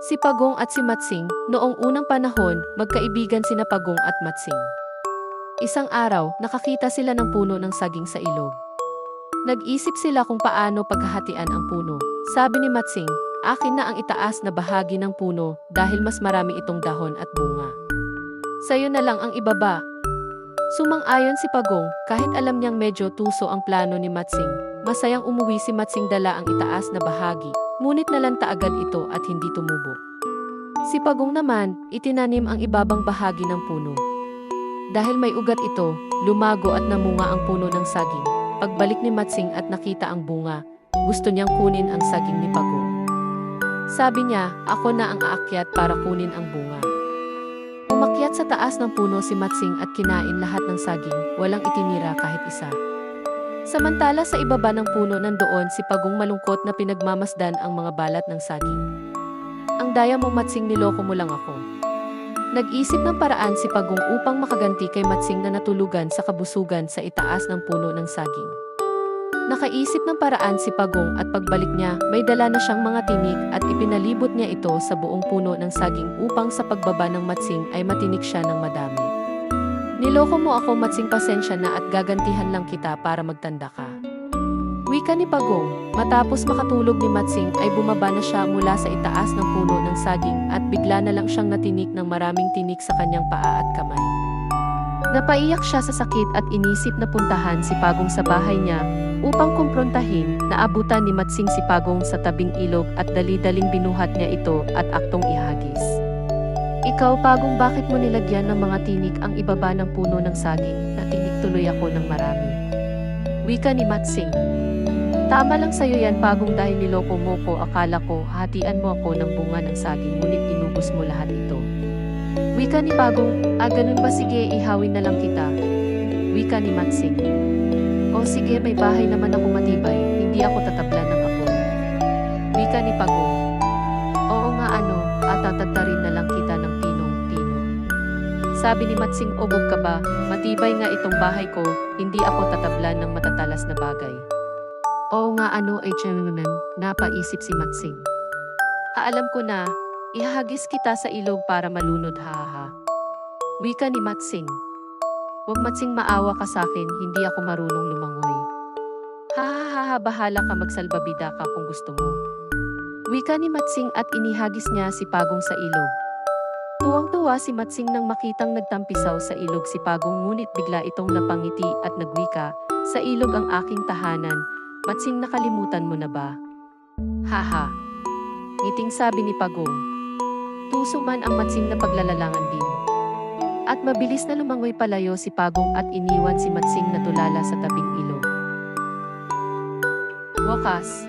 Si Pagong at si Matsing, noong unang panahon, magkaibigan sina Pagong at Matsing. Isang araw, nakakita sila ng puno ng saging sa ilog. Nag-isip sila kung paano paghahatian ang puno. Sabi ni Matsing, akin na ang itaas na bahagi ng puno dahil mas marami itong dahon at bunga. Sa'yo na lang ang ibaba. Sumang-ayon si Pagong, kahit alam niyang medyo tuso ang plano ni Matsing, masayang umuwi si Matsing dala ang itaas na bahagi, ngunit nalanta agad ito at hindi tumubo. Si Pagong naman, itinanim ang ibabang bahagi ng puno. Dahil may ugat ito, lumago at namunga ang puno ng saging. Pagbalik ni Matsing at nakita ang bunga, gusto niyang kunin ang saging ni Pagong. Sabi niya, ako na ang aakyat para kunin ang bunga. Umakyat sa taas ng puno si Matsing at kinain lahat ng saging, walang itinira kahit isa. Samantala sa ibaba ng puno nandoon si Pagong malungkot na pinagmamasdan ang mga balat ng saging. Ang daya mo Matsing niloko mo lang ako. Nag-isip ng paraan si Pagong upang makaganti kay Matsing na natulugan sa kabusugan sa itaas ng puno ng saging. Nakaisip ng paraan si Pagong at pagbalik niya, may dala na siyang mga tinik at ipinalibot niya ito sa buong puno ng saging upang sa pagbaba ng Matsing ay matinik siya ng madami. Niloko mo ako Matsing pasensya na at gagantihan lang kita para magtanda ka. Wika ni Pagong, matapos makatulog ni Matsing ay bumaba na siya mula sa itaas ng puno ng saging at bigla na lang siyang natinik ng maraming tinik sa kanyang paa at kamay. Napaiyak siya sa sakit at inisip na puntahan si Pagong sa bahay niya upang kumprontahin, naabutan ni Matsing si Pagong sa tabing ilog at dali-daling binuhat niya ito at aktong ihagis. Ikaw, Pagong, bakit mo nilagyan ng mga tinik ang ibaba ng puno ng saging? Natinik tuloy ako ng marami. Wika ni Matsing. Tama lang sa'yo yan, Pagong, dahil niloko mo ko. Akala ko, hatian mo ako ng bunga ng saging, ngunit inubos mo lahat ito. Wika ni Pagong, ah ganun ba sige, ihawin na lang kita. Wika ni Matsing. O sige, may bahay naman ako matibay, hindi ako tatablan ng apoy. Wika ni Pagong. Sabi ni Matsing, obog ka ba? Matibay nga itong bahay ko, hindi ako tatablan ng matatalas na bagay. Oo nga ano ay gentleman, napaisip si Matsing. Aalam ko na, ihahagis kita sa ilog para malunod haha. Wika ni Matsing. Huwag matsing maawa ka sa akin, hindi ako marunong lumangoy. Hahaha, bahala ka magsalbabida ka kung gusto mo. Wika ni Matsing at inihagis niya si Pagong sa ilog. Tuwang-tuwa si Matsing nang makitang nagtampisaw sa ilog si Pagong ngunit bigla itong napangiti at nagwika, Sa ilog ang aking tahanan, Matsing nakalimutan mo na ba? Haha. Ngiting sabi ni Pagong. Tuso man ang Matsing na paglalalangan din. At mabilis na lumangoy palayo si Pagong at iniwan si Matsing na tulala sa tabing ilog. Wakas,